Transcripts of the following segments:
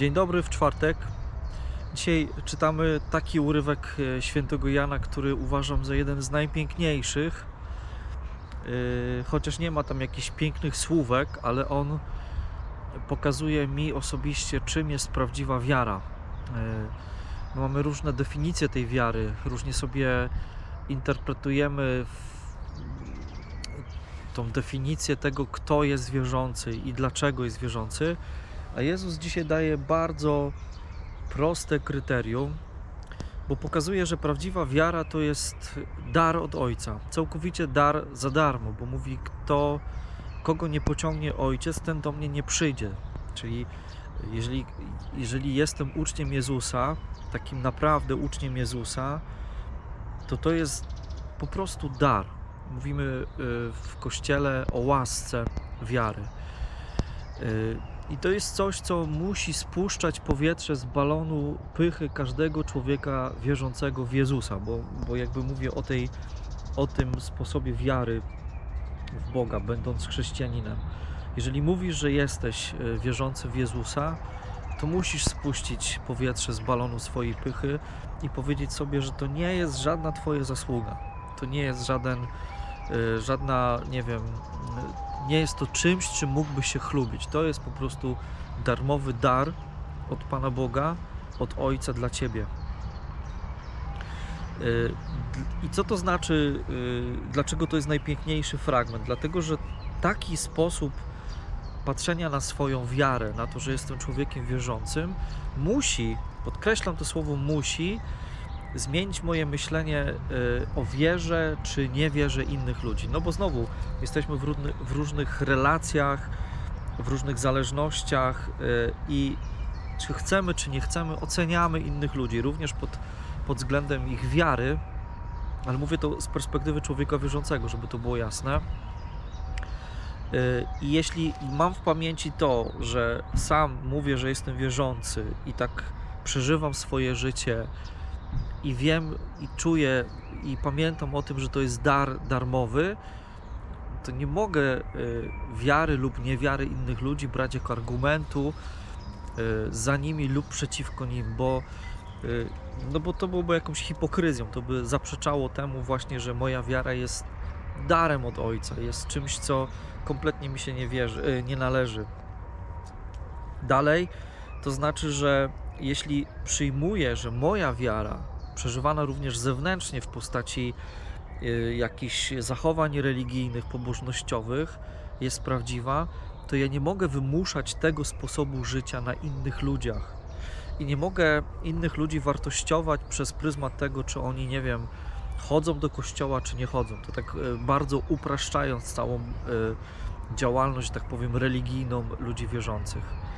Dzień dobry w czwartek. Dzisiaj czytamy taki urywek e, świętego Jana, który uważam za jeden z najpiękniejszych. E, Chociaż nie ma tam jakichś pięknych słówek, ale on pokazuje mi osobiście, czym jest prawdziwa wiara. E, no Mamy różne definicje tej wiary, różnie sobie interpretujemy tą definicję tego, kto jest wierzący i dlaczego jest wierzący. A Jezus dzisiaj daje bardzo proste kryterium, bo pokazuje, że prawdziwa wiara to jest dar od Ojca, całkowicie dar za darmo, bo mówi, kto, kogo nie pociągnie Ojciec, ten do mnie nie przyjdzie. Czyli jeżeli, jeżeli jestem uczniem Jezusa, takim naprawdę uczniem Jezusa, to to jest po prostu dar. Mówimy y, w Kościele o łasce wiary. I to jest coś, co musi spuszczać powietrze z balonu pychy każdego człowieka wierzącego w Jezusa, bo, bo jakby mówię o, tej, o tym sposobie wiary w Boga, będąc chrześcijaninem. Jeżeli mówisz, że jesteś e, wierzący w Jezusa, to musisz spuścić powietrze z balonu swojej pychy i powiedzieć sobie, że to nie jest żadna Twoja zasługa. To nie jest żaden, e, żadna, nie wiem, nie jest to czymś, czym mógłbyś się chlubić. To jest po prostu darmowy dar od Pana Boga, od Ojca dla Ciebie. Yy, I co to znaczy, yy, dlaczego to jest najpiękniejszy fragment? Dlatego, że taki sposób patrzenia na swoją wiarę, na to, że jestem człowiekiem wierzącym, musi, podkreślam to słowo musi, zmienić moje myślenie y, o wierze czy niewierze innych ludzi. No bo znowu jesteśmy w, w różnych relacjach, w różnych zależnościach y, i czy chcemy, czy nie chcemy, oceniamy innych ludzi również pod, pod względem ich wiary, ale mówię to z perspektywy człowieka wierzącego, żeby to było jasne. Y, I jeśli mam w pamięci to, że sam mówię, że jestem wierzący i tak przeżywam swoje życie, i wiem i czuję i pamiętam o tym, że to jest dar darmowy, to nie mogę y, wiary lub niewiary innych ludzi brać jako argumentu y, za nimi lub przeciwko nim, bo, y, no bo to byłoby jakąś hipokryzją, to by zaprzeczało temu właśnie, że moja wiara jest darem od Ojca, jest czymś, co kompletnie mi się nie, wierzy, nie należy. Dalej, to znaczy, że jeśli przyjmuję, że moja wiara przeżywana również zewnętrznie w postaci y, jakichś zachowań religijnych, pobożnościowych, jest prawdziwa, to ja nie mogę wymuszać tego sposobu życia na innych ludziach. I nie mogę innych ludzi wartościować przez pryzmat tego, czy oni, nie wiem, chodzą do kościoła, czy nie chodzą. To tak y, bardzo upraszczając całą y, działalność, tak powiem, religijną ludzi wierzących.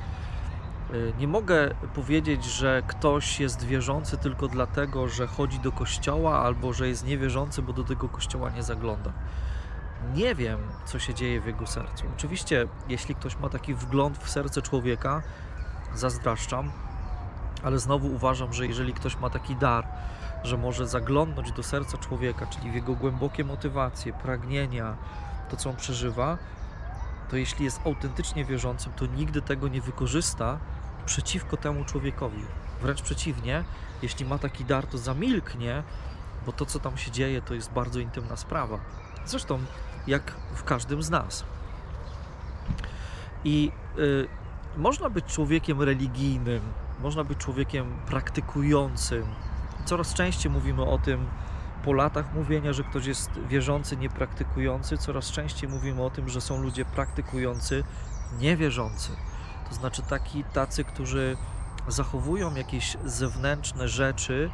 Y, Nie mogę powiedzieć, że ktoś jest wierzący tylko dlatego, że chodzi do kościoła, albo że jest niewierzący, bo do tego kościoła nie zagląda. Nie wiem, co się dzieje w jego sercu. Oczywiście, jeśli ktoś ma taki wgląd w serce człowieka, zazdraszczam, ale znowu uważam, że jeżeli ktoś ma taki dar, że może zaglądnąć do serca człowieka, czyli w jego głębokie motywacje, pragnienia, to co on przeżywa, to jeśli jest autentycznie wierzącym, to nigdy tego nie wykorzysta przeciwko temu człowiekowi. Wręcz przeciwnie, jeśli ma taki dar, to zamilknie, bo to, co tam się dzieje, to jest bardzo intymna sprawa. Zresztą, jak w każdym z nas. I y, można być człowiekiem religijnym, można być człowiekiem praktykującym. Coraz częściej mówimy o tym po latach mówienia, że ktoś jest wierzący, niepraktykujący. Coraz częściej mówimy o tym, że są ludzie praktykujący, niewierzący. To znaczy taki, tacy, którzy zachowują jakieś zewnętrzne rzeczy,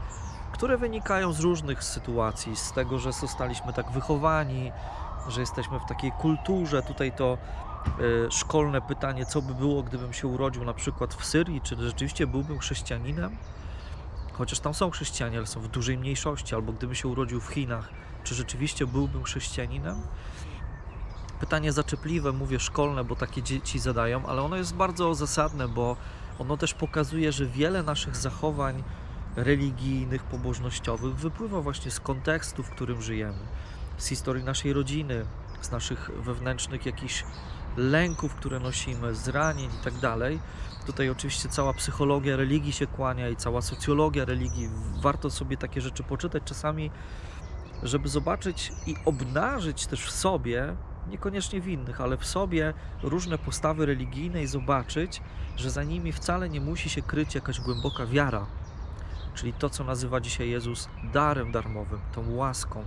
które wynikają z różnych sytuacji, z tego, że zostaliśmy tak wychowani, że jesteśmy w takiej kulturze. Tutaj to y, szkolne pytanie, co by było, gdybym się urodził na przykład w Syrii, czy rzeczywiście byłbym chrześcijaninem? Chociaż tam są chrześcijanie, ale są w dużej mniejszości, albo gdybym się urodził w Chinach, czy rzeczywiście byłbym chrześcijaninem? Pytanie zaczepliwe, mówię szkolne, bo takie dzieci zadają, ale ono jest bardzo zasadne, bo ono też pokazuje, że wiele naszych zachowań religijnych, pobożnościowych wypływa właśnie z kontekstu, w którym żyjemy, z historii naszej rodziny, z naszych wewnętrznych jakichś lęków, które nosimy, zranień i tak dalej. Tutaj oczywiście cała psychologia religii się kłania i cała socjologia religii. Warto sobie takie rzeczy poczytać czasami, żeby zobaczyć i obnażyć też w sobie, niekoniecznie w innych, ale w sobie różne postawy religijne i zobaczyć, że za nimi wcale nie musi się kryć jakaś głęboka wiara. Czyli to, co nazywa dzisiaj Jezus darem darmowym, tą łaską.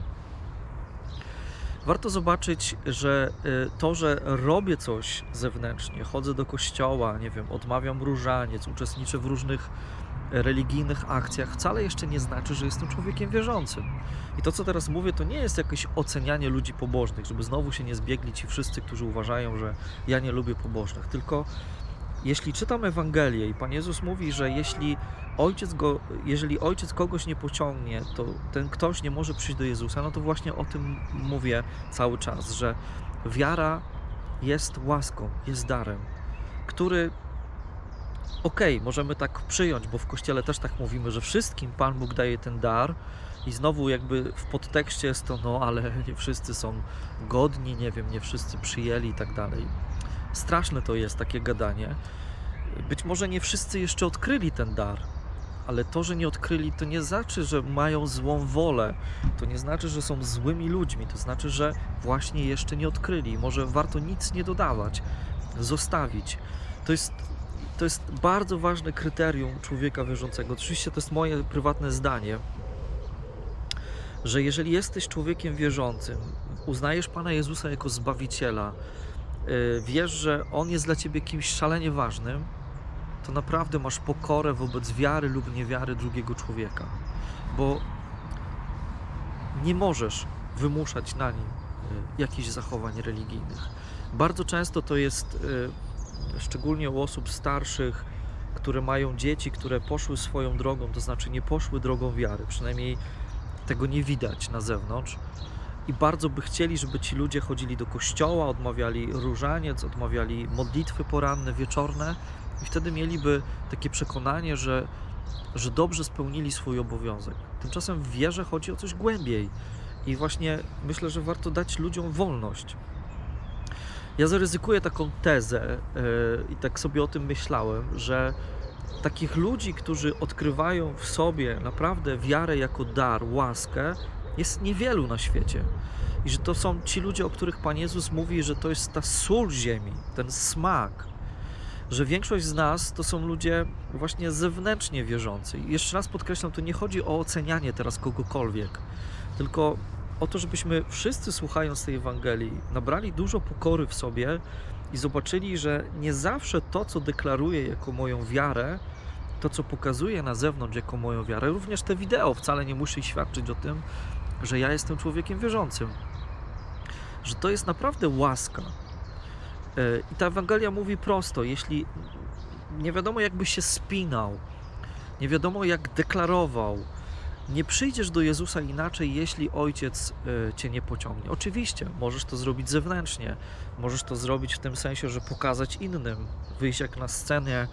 Warto zobaczyć, że y, to, że robię coś zewnętrznie, chodzę do kościoła, nie wiem, odmawiam różaniec, uczestniczę w różnych religijnych akcjach, wcale jeszcze nie znaczy, że jestem człowiekiem wierzącym. I to, co teraz mówię, to nie jest jakieś ocenianie ludzi pobożnych, żeby znowu się nie zbiegli ci wszyscy, którzy uważają, że ja nie lubię pobożnych, tylko jeśli czytam Ewangelię i Pan Jezus mówi, że jeśli ojciec, go, jeżeli ojciec kogoś nie pociągnie, to ten ktoś nie może przyjść do Jezusa, no to właśnie o tym mówię cały czas, że wiara jest łaską, jest darem, który okej, możemy tak przyjąć, bo w Kościele też tak mówimy, że wszystkim Pan Bóg daje ten dar i znowu jakby w podtekście jest to, no ale nie wszyscy są godni, nie wiem, nie wszyscy przyjęli i tak dalej. Straszne to jest takie gadanie. Być może nie wszyscy jeszcze odkryli ten dar, ale to, że nie odkryli, to nie znaczy, że mają złą wolę. To nie znaczy, że są złymi ludźmi. To znaczy, że właśnie jeszcze nie odkryli. Może warto nic nie dodawać, zostawić. To jest, to jest bardzo ważne kryterium człowieka wierzącego. Oczywiście to jest moje prywatne zdanie, że jeżeli jesteś człowiekiem wierzącym, uznajesz Pana Jezusa jako Zbawiciela, yy, wiesz, że On jest dla Ciebie kimś szalenie ważnym, to naprawdę masz pokorę wobec wiary lub niewiary drugiego człowieka, bo nie możesz wymuszać na nim y, jakichś zachowań religijnych. Bardzo często to jest, y, szczególnie u osób starszych, które mają dzieci, które poszły swoją drogą, to znaczy nie poszły drogą wiary, przynajmniej tego nie widać na zewnątrz. I bardzo by chcieli, żeby ci ludzie chodzili do kościoła, odmawiali różaniec, odmawiali modlitwy poranne, wieczorne, i wtedy mieliby takie przekonanie, że, że dobrze spełnili swój obowiązek. Tymczasem w wierze chodzi o coś głębiej. I właśnie myślę, że warto dać ludziom wolność. Ja zaryzykuję taką tezę yy, i tak sobie o tym myślałem, że takich ludzi, którzy odkrywają w sobie naprawdę wiarę jako dar, łaskę, jest niewielu na świecie. I że to są ci ludzie, o których Pan Jezus mówi, że to jest ta sól ziemi, ten smak, że większość z nas to są ludzie właśnie zewnętrznie wierzący. I jeszcze raz podkreślam, to nie chodzi o ocenianie teraz kogokolwiek, tylko o to, żebyśmy wszyscy słuchając tej Ewangelii nabrali dużo pokory w sobie i zobaczyli, że nie zawsze to, co deklaruję jako moją wiarę, to, co pokazuję na zewnątrz jako moją wiarę, również te wideo wcale nie musi świadczyć o tym, że ja jestem człowiekiem wierzącym. Że to jest naprawdę łaska. E, I ta Ewangelia mówi prosto: jeśli nie wiadomo, jakby się spinał, nie wiadomo, jak deklarował, nie przyjdziesz do Jezusa inaczej, jeśli ojciec e, cię nie pociągnie. Oczywiście, możesz to zrobić zewnętrznie, możesz to zrobić w tym sensie, że pokazać innym, wyjść jak na scenie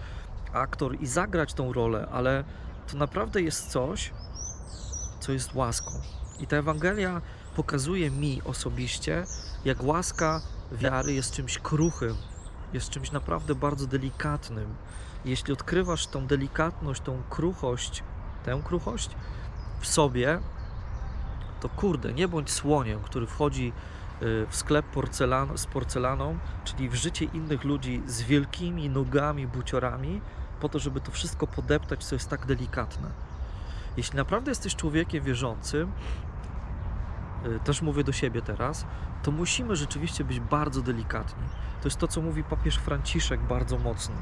aktor i zagrać tą rolę, ale to naprawdę jest coś, co jest łaską. I ta Ewangelia pokazuje mi osobiście, jak łaska wiary jest czymś kruchym, jest czymś naprawdę bardzo delikatnym. Jeśli odkrywasz tą delikatność, tą kruchość, tę kruchość w sobie, to kurde, nie bądź słoniem, który wchodzi y, w sklep porcelan, z porcelaną, czyli w życie innych ludzi z wielkimi nogami, buciorami, po to, żeby to wszystko podeptać, co jest tak delikatne. Jeśli naprawdę jesteś człowiekiem wierzącym, też mówię do siebie teraz, to musimy rzeczywiście być bardzo delikatni. To jest to, co mówi papież Franciszek bardzo mocno.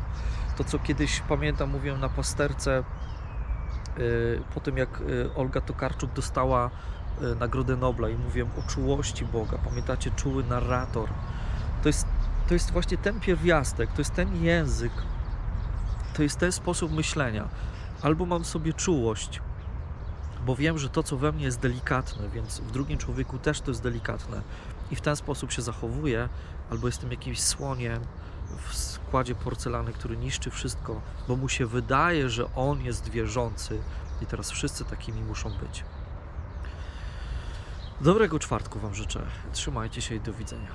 To, co kiedyś pamiętam, mówiłem na pasterce, y, po tym jak y, Olga Tokarczuk dostała Nagrodę Nobla i mówiłem o czułości Boga. Pamiętacie, czuły narrator. To jest, to jest właśnie ten pierwiastek, to jest ten język, to jest ten sposób myślenia. Albo mam sobie czułość, bo wiem, że to, co we mnie jest delikatne, więc w drugim człowieku też to jest delikatne i w ten sposób się zachowuję, albo jestem jakimś słoniem w składzie porcelany, który niszczy wszystko, bo mu się wydaje, że on jest wierzący i teraz wszyscy takimi muszą być. Dobrego czwartku Wam życzę. Trzymajcie się i do widzenia.